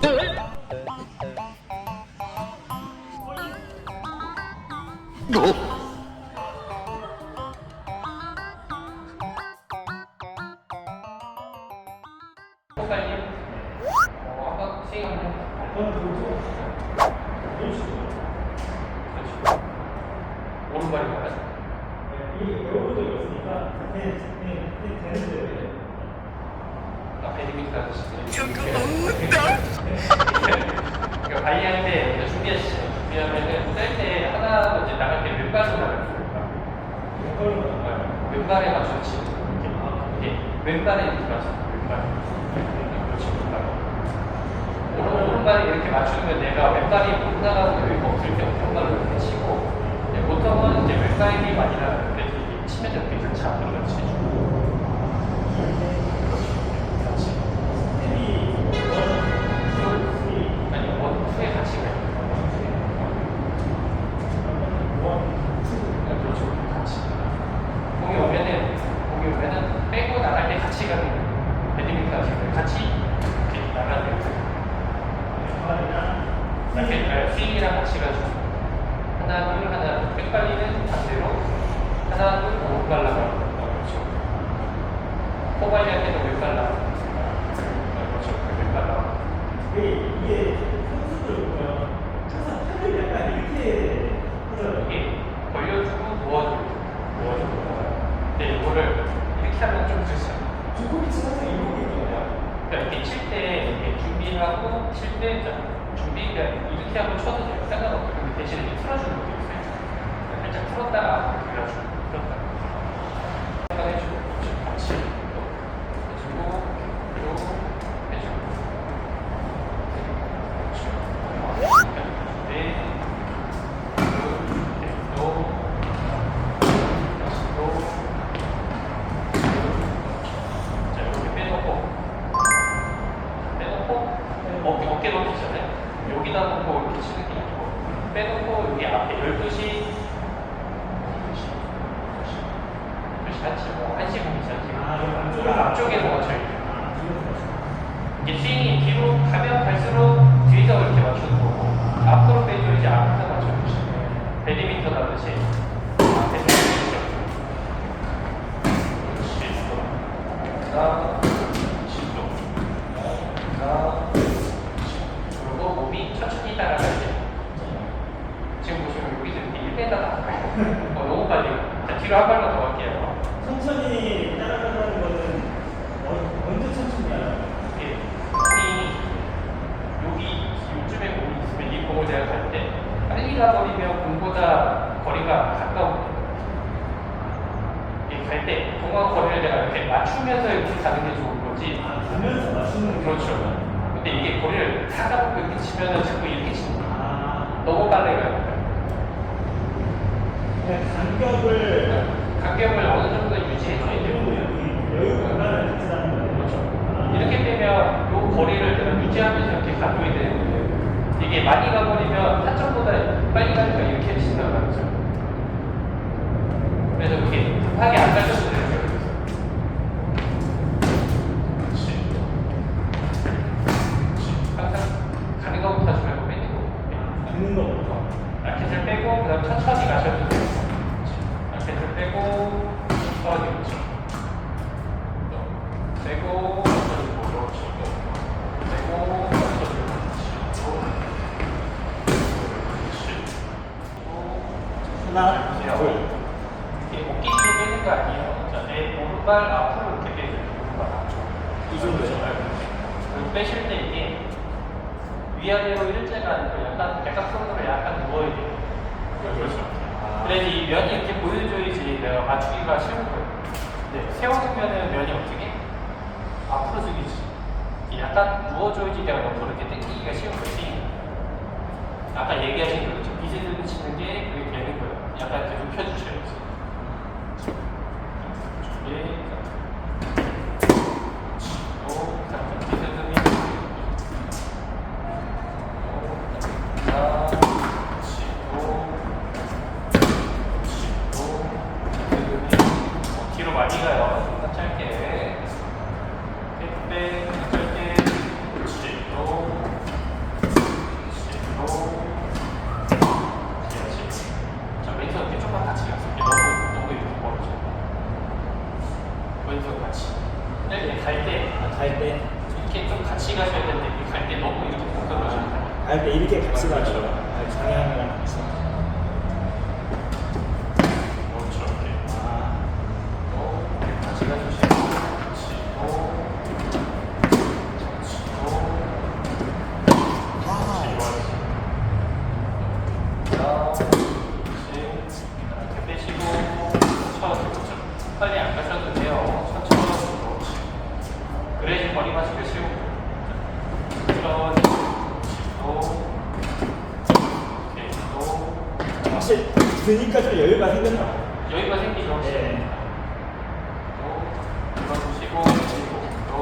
빨 배드민턴 하듯이. 그러니까 발리할 때 이제 준비하시죠. 준비하면은 쌀때 하나 이제 나갈 때 왼발로 나갈 거예요. 왼발에 맞춰 치는 거. 이게 왼발에 이렇게 맞춰. 왼발. 그렇지. 오른, 오른발에 이렇게 맞추면 내가 왼발이 못 나가는 여유가 없을 때 오른발로 이렇게 치고 보통은 이제 왼발이 많이 나가는데 치면 이렇게 같이 앞으로 치주고 같이 아니 원 투에 같이 가요. 네, 그렇죠. 같이. 공이 오면은 공이 오면은 빼고 나갈 때 같이 가는 거예요. 배드민턴 하실 때 같이 이렇게 나가는 거예요. 이렇게 네, 스윙이랑 같이 가지고 하나 둘 하나. 백발리는 반대로 하나 둘 오른발 나가고 그렇죠. 포발리 할 때도 왼발 나가고 그렇죠. 왼발 나가고 이게 벌려주고 모아주고 모아주고 근데 이거를 이렇게 하면 좀 그렇죠. 그러니까 이렇게 칠때 이렇게 준비를 하고 칠때 준비가 이렇게 하고 쳐도 근데 대신에 틀어주는 것도 있어요. 살짝 틀었다가 밀어주고 틀었다가 한번 해주고 그렇죠. 같이 해주고 그리고 해주고 그렇죠. 네. 또 다시 또 자, 이렇게 빼놓고 빼놓고 어깨, 어깨 높이잖아요. 여기다 놓고 이렇게 치는 게 아니고 빼놓고 여기 앞에 12시 12시 12시 한시 뭐 한시 공이잖아요. 지금. 앞쪽에서 맞춰요. 이게 스윙이 뒤로 가면 갈수록 뒤에서 이렇게 맞추는 거고 앞으로 빼줘야지 앞에서 맞춰주시면 배드민턴 하듯이 앞에서 맞춰주시면 그렇지. 자, 10도. 자, 그리고 몸이 천천히 따라가야 돼요. 지금 보시면 여기서 이렇게 1m 나가요. 어, 너무 빨리. 자, 뒤로 한 발만 더 갈게요. 천천히 따라가는 거는 어- 언제 천천히 하나요? 이게 공이 여기 요즘에 공이 있으면 이 공을 내가 갈 때 빨리 가버리면 공보다 거리가 가까운 이게 갈때 공과 거리를 내가 이렇게 맞추면서 이렇게 가는 게 좋은 거지. 아, 가면서 맞추는 게 그렇죠. 근데 이게 거리를 다 가고 이렇게 치면은 자꾸 이렇게 치는 거야. 아, 너무 빨리 가요. 그냥 간격을 간격을 어느 정도 유지해줘야 돼요. 여유 공간을 갖추라는 거예요. 그렇죠. 이렇게 되면 요 거리를 내가 유지하면서 이렇게 가줘야 되는데 이게 많이 가버리면 타점보다 빨리 가니까 이렇게 친다고 하죠. 그래서 이렇게 급하게 안 가셔도 돼 빼실 때 이게 위아래로 일자가 아니고 약간 대각선으로 약간 누워야 돼요. 그렇죠. 그래야지 이 면이 이렇게 보여줘야지 내가 맞추기가 쉬운 거예요. 네, 세워놓으면은 면이 어떻게? 앞으로. 이게 약간 누워줘야지 내가 옆으로 이렇게 당기기가 쉬운 거지. 아까 얘기하신 그 그렇죠. 비스듬히 치는 게 그게 머리 천천히 치고 이렇게 또 확실히 드니까 좀 여유가 생겼나? 여유가 생기죠. 네. 또 들어주시고 또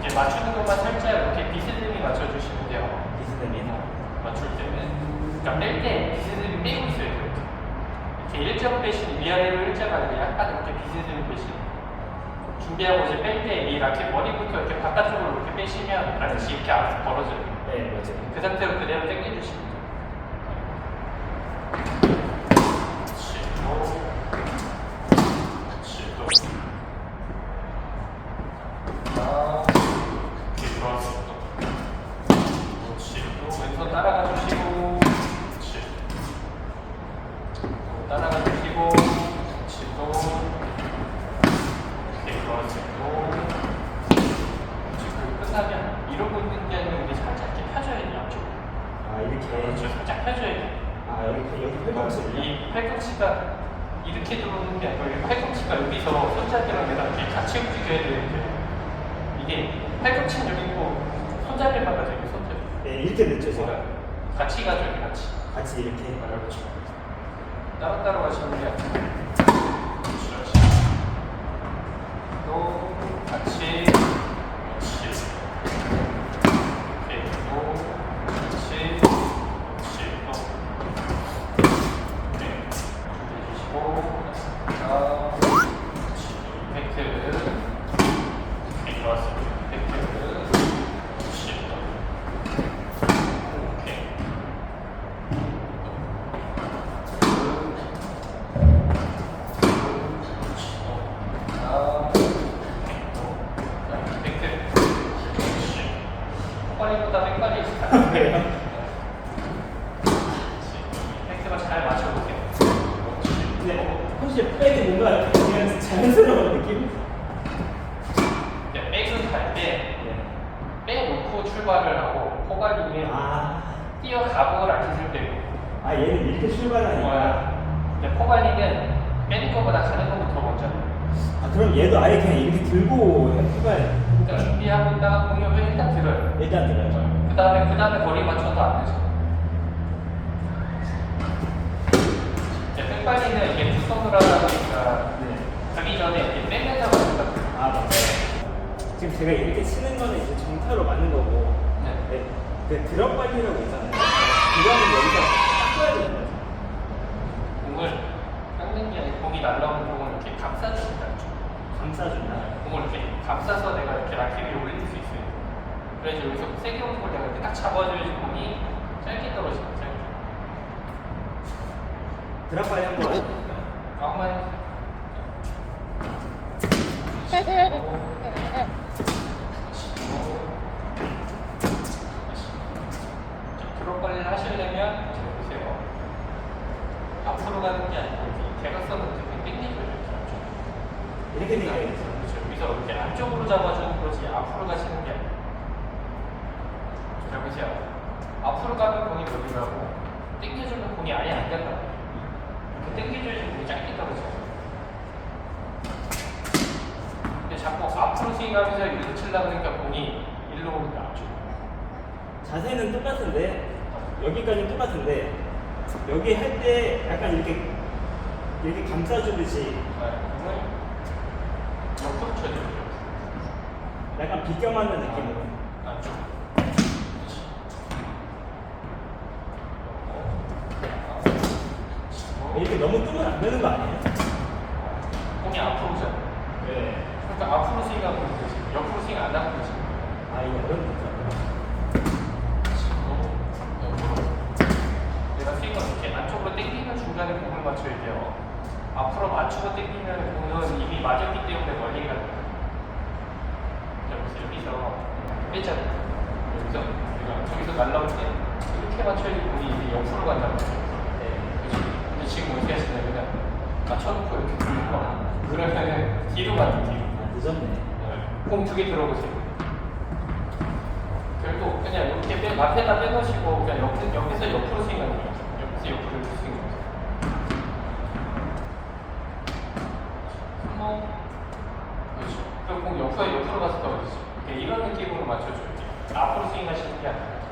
이제 맞추는 것만 살짝 이렇게 비스듬히 맞춰주시면 돼요 비스듬히. 맞출 때는 그러니까 뺄 때 비스듬히 빼고 있어야 돼요 이렇게 빼시는 위아래로 일자가 아니라 약간 이렇게 비스듬히 빼시는 준비하고 이제 뺄 때이 라켓 머리부터 이렇게 바깥쪽으로 이렇게 빼시면 라켓이 이렇게 앞으로 벌어져요. 네, 맞아요. 그 상태로 그대로 당겨주시면 돼요 치고 치고 아 이렇게 들어왔어 그렇지 또 왼손 따라가 주시고 그렇지 또 따라가 주시고 그렇지 또 이렇게 들어왔어 또 지금 끝나면 이러고 있는 게 아니라 우리 살짝 이렇게 펴줘야 돼요 앞쪽으로 아, 이렇게. 그렇죠 살짝 펴줘야 돼요 아, 여기, 여기 팔꿈치를요? 이 팔꿈치가 이렇게 들어오는 게 아니고 이 팔꿈치가 여기서 손잡이랑 내가 이렇게 같이 움직여야 되는데 이게 팔꿈치는 여기 있고 손잡이만 여기 손잡이. 네, 이렇게 늦죠, 제가. 같이 여기 같이. 같이 이렇게. 그렇죠 따로따로 가시는 게 아니고 또 같이 그렇지 이렇게 또 같이 그렇지 또 네. 해주시고 자 이펙트 네, 좋았어요 이펙트 그렇지 오케이 빨리보다 헷갈리 있어요. 잘 맞춰보세요. 네, 백이 뭔가 그냥 자연스러운 느낌? 이제 백은 갈때 네. 빼놓고 출발을 하고 포갈리면 아, 뛰어가고 라켓을 빼고 아, 얘는 이렇게 출발하니까. 이제 포갈리는 빼는 것보다 가는 것부터 먼저. 아, 그럼 얘도 아예 그냥 이렇게 들고 해봐야 그러니까 준비하고 있다가 공격을 일단 들어요. 일단 들어요. 그 다음에 그 다음에 거리 맞춰도 안 되죠. 이제 백발리는 이게 투성을 하다 보니까 네. 가기 전에 이렇게 것 같아요. 아, 맞아요. 지금 제가 이렇게 치는 거는 이제 정타로 맞는 거고, 네. 네. 그 드럼 발리라고 있잖아요. 이거는 여기서 딱 써야 되는 거죠. 공을 깎는 게 아니고 공이 날라오는 공을 이렇게 감싸줍니다. 감싸준다. 공을 이렇게 감싸서 내가 이렇게 라켓 위에 올릴 수 있어요. 그래서 여기서 세게 오는 걸 내가 이렇게 딱 잡아줘야지 공이 짧게 떨어집니다. 짧게. 드럼 발리 한번 해볼까요? 아무만 해주세요. 드롭 관리를 하시려면 자, 보세요. 앞으로 가는 게 아니고 이 대각선을 이렇게 돼요. 이렇게 되게 그렇죠. 여기서 이렇게 안쪽으로 잡아주는 거지 앞으로 가시는 게 아니에요. 자 보세요. 앞으로 가고 당겨주면 공이 아예 안 간다. 이렇게 당겨줘야지 공이 짧게 떨어져요. 근데 자꾸 앞으로 스윙하면서 이렇게 치려고 하니까 공이 일로 오니까 앞쪽. 자세는 똑같은데 여기까지는 똑같은데 여기 할 때 약간 이렇게 이렇게 감싸주듯이 옆으로 쳐야 돼요. 약간 비껴맞는 느낌으로 안쪽. 이렇게 너무 뜨면 안 되는 거 아니에요? 공이 앞으로 오잖아. 네. 그러니까 앞으로 스윙하고 있는 거지. 옆으로 스윙 안 하고 있지. 아 이거 어렵다. 날라올 때 이렇게 맞춰야지 공이 이제 옆으로 간단 말이에요. 네. 그죠? 근데 지금 어떻게 하시냐면 그냥 맞춰놓고 이렇게 돌리거나 그러면은 뒤로 가는 뒤로. 아, 늦었네. 공두개 들어보세요. 결국 그냥 이렇게 빼, 앞에다 빼놓으시고 그냥 옆, 옆에서 옆으로 스윙하는 거예요. 옆에서 옆으로 스윙하는 거예요. 한번 그렇죠. 그럼 공 옆에 옆으로 가서 떨어지죠. 이렇게 이런 느낌으로 맞춰줘요. 앞으로 스윙하시는 게 아니라.